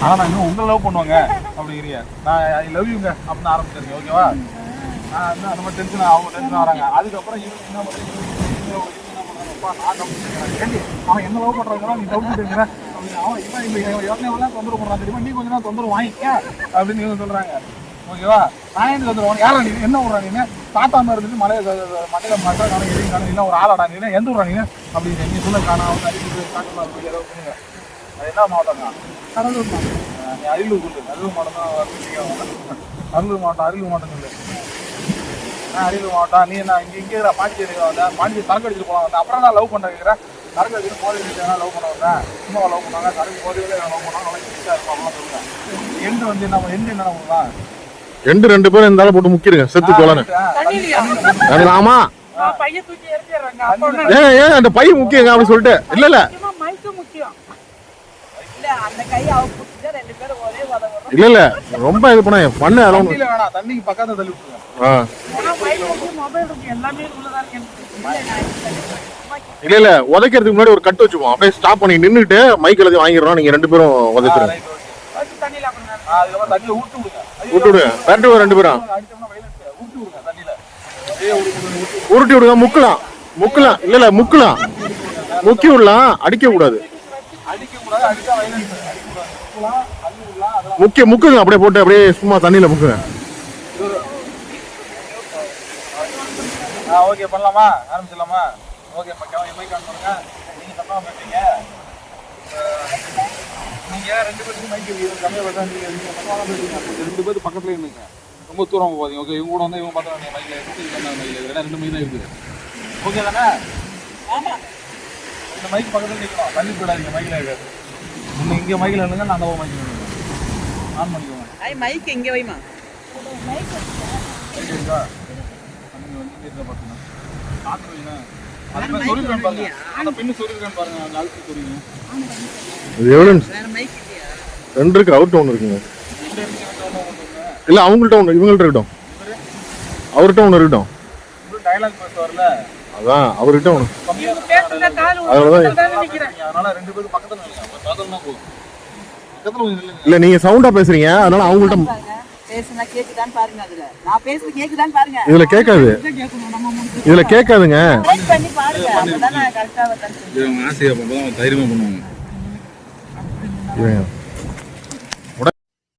ஆனா நான் இன்னும் உங்களை லவ் பண்ணுவாங்க அப்படிங்கிறிய. நான் ஐ லவ் யூங்க அப்படின்னு ஆரம்பிச்சிருங்க ஓகேவா நான் வந்து அந்த மாதிரி டென்ஷன் அவங்க டென்ஷன் வராங்க. அதுக்கப்புறம் இவங்க என்ன பண்ணுறீங்க அவன் என்ன லவ் பண்றாங்க நீ கவனிச்சிருக்கிற அப்படின்னு அவன் இவன் இந்த எவ்வளோ தொந்தரவு பண்றான் தெரியுமா? நீ கொஞ்ச நேரம் தொந்தரவு வாங்கிக்க அப்படின்னு இவங்க சொல்றாங்க. ஓகேவா நான் என்ன தொந்தரவு யாரா நீ? என்ன விட்றா நீ? தாத்தா மாதிரி இருந்துட்டு மலையை மலையில மாட்டா காணும் எதையும் காணும் இல்லை ஒரு ஆளாடா நீ எந்த விட்றா நீ? அப்படின்னு நீ சொல்ல காணும் அவங்க அறிவிப்பு காட்டுமா இருக்கு ஏதோ பண்ணுங்க அது என்ன மாவட்டங்க கடலூர் மாவட்டம். நீ அரியலூர் சொல்லு அரியலூர் மாவட்டம் தான். அரியலூர் மாவட்டம் அரியலூர் மாவட்டம் சொல்லு. நான் அரியலூர் மாவட்டம். நீ என்ன இங்கே இங்கே இருக்கிற பாண்டிச்சேரி வந்த. பாண்டிச்சேரி சரக்கு அடிச்சுட்டு போலாம் வந்தேன் அப்புறம் நான் லவ் பண்ண கேட்குறேன் சரக்கு அடிச்சுட்டு போதை வச்சு லவ் பண்ண வந்தேன் சும்மா லவ் பண்ணாங்க சரக்கு போதை லவ் பண்ணாங்க நல்லா கிட்டா இருக்கும் அப்படிலாம் சொல்லுங்க. எண்டு வந்து என்ன எண்டு என்ன பண்ணலாம் ரெண்டு ரெண்டு பேரும் இந்த ஆளை போட்டு முக்கிருங்க. செத்து போலான்னு ஆமா. நான் பையன் ஏன் ஏன் அந்த பை முக்கியங்க அப்படி சொல்லிட்டு. இல்ல இல்ல. முக்கியமா மைக்கு முக்கியம். இல்ல இல்ல இல்ல ரொம்ப இது பண்ண பண்ண அளவு தண்ணிக்கு பக்கத்துல தள்ளி விட்டுருங்க. ஆ. ஆனா மைக் இருக்கு மொபைல் இருக்கு எல்லாமே உள்ளதா இருக்கு. எனக்கு இல்ல இல்ல உதைக்கிறதுக்கு முன்னாடி ஒரு கட்டு வச்சுப்போம் அப்படியே ஸ்டாப் பண்ணி நின்னுட்டு மைக் எல்லாத்தையும் வாங்கிடுறோம். நீங்க ரெண்டு பேரும் உதைச்சிருங்க விட்டு விடுங்க. ரெண்டு பேரும். ரெண்டு பேரும். உருட்டி விடுங்க முக்கலாம். முக்கலாம். இல்ல இல்ல முக்கலாம். முக்கி விடலாம் அடிக்க கூடாது. முக்கிய முக்குங்க அப்படியே போட்டு அப்படியே சும்மா தண்ணியில முக்குங்க. ஆ ஓகே பண்ணலாமா? ஆரம்பிச்சிடலாமா? ஓகே மைக் ஆன் பண்ணுங்க. நீங்க சத்தமா பேசுறீங்க அஹ், நீங்க ரெண்டு பேருக்கு மைக் கம்மியா பார்த்தா நீங்க நீங்க சத்தமா பேசுறீங்க. ரெண்டு பேரும் பக்கத்துல இருந்துங்க ரொம்ப தூரம் போகாதீங்க. ஓகே இவங்க கூட வந்து இவங்க பார்த்தா நீங்க மைக்ல இருக்கு இவங்க வந்து மைக்ல இருக்கு ரெண்டு மைக் தான் இருக்குது. ஓகே தானே? இந்த மைக் பக்கத்துல நிற்கணும் தள்ளி போயிடாதீங்க மைக்ல இருக்காது நீங்க இங்க மைக்ல இருந்துங்க நான் அந்த மைக்ல இருந்துங்க ஆன் பண்ணிக்கோங்க. ஐ மைக் எங்க வைமா மைக் இருக்கா நீங்க வந்து இதை பாத்துங்க பார்த்து வைங்க. ரெண்டு இருக்கு அவர்கிட்ட ஒன்று இருக்குங்க. இல்ல அவங்கள்ட்ட ஒன்று இவங்கள்ட்ட இருக்கட்டும். அவர்கிட்ட ஒன்று இருக்கட்டும். டயலாக் பேச வரல? அதான் அவர்கிட்ட இல்ல நீங்க சவுண்டா பேசுறீங்க. அதனால அவங்கள்ட்ட பேசுனா கேக்குதான்னு பாருங்க அதுல. நான் பேசுறது கேக்குதான்னு பாருங்க. இதுல கேட்காது. இதுல கேட்காதுங்க. தைரியமா பண்ணுவாங்க.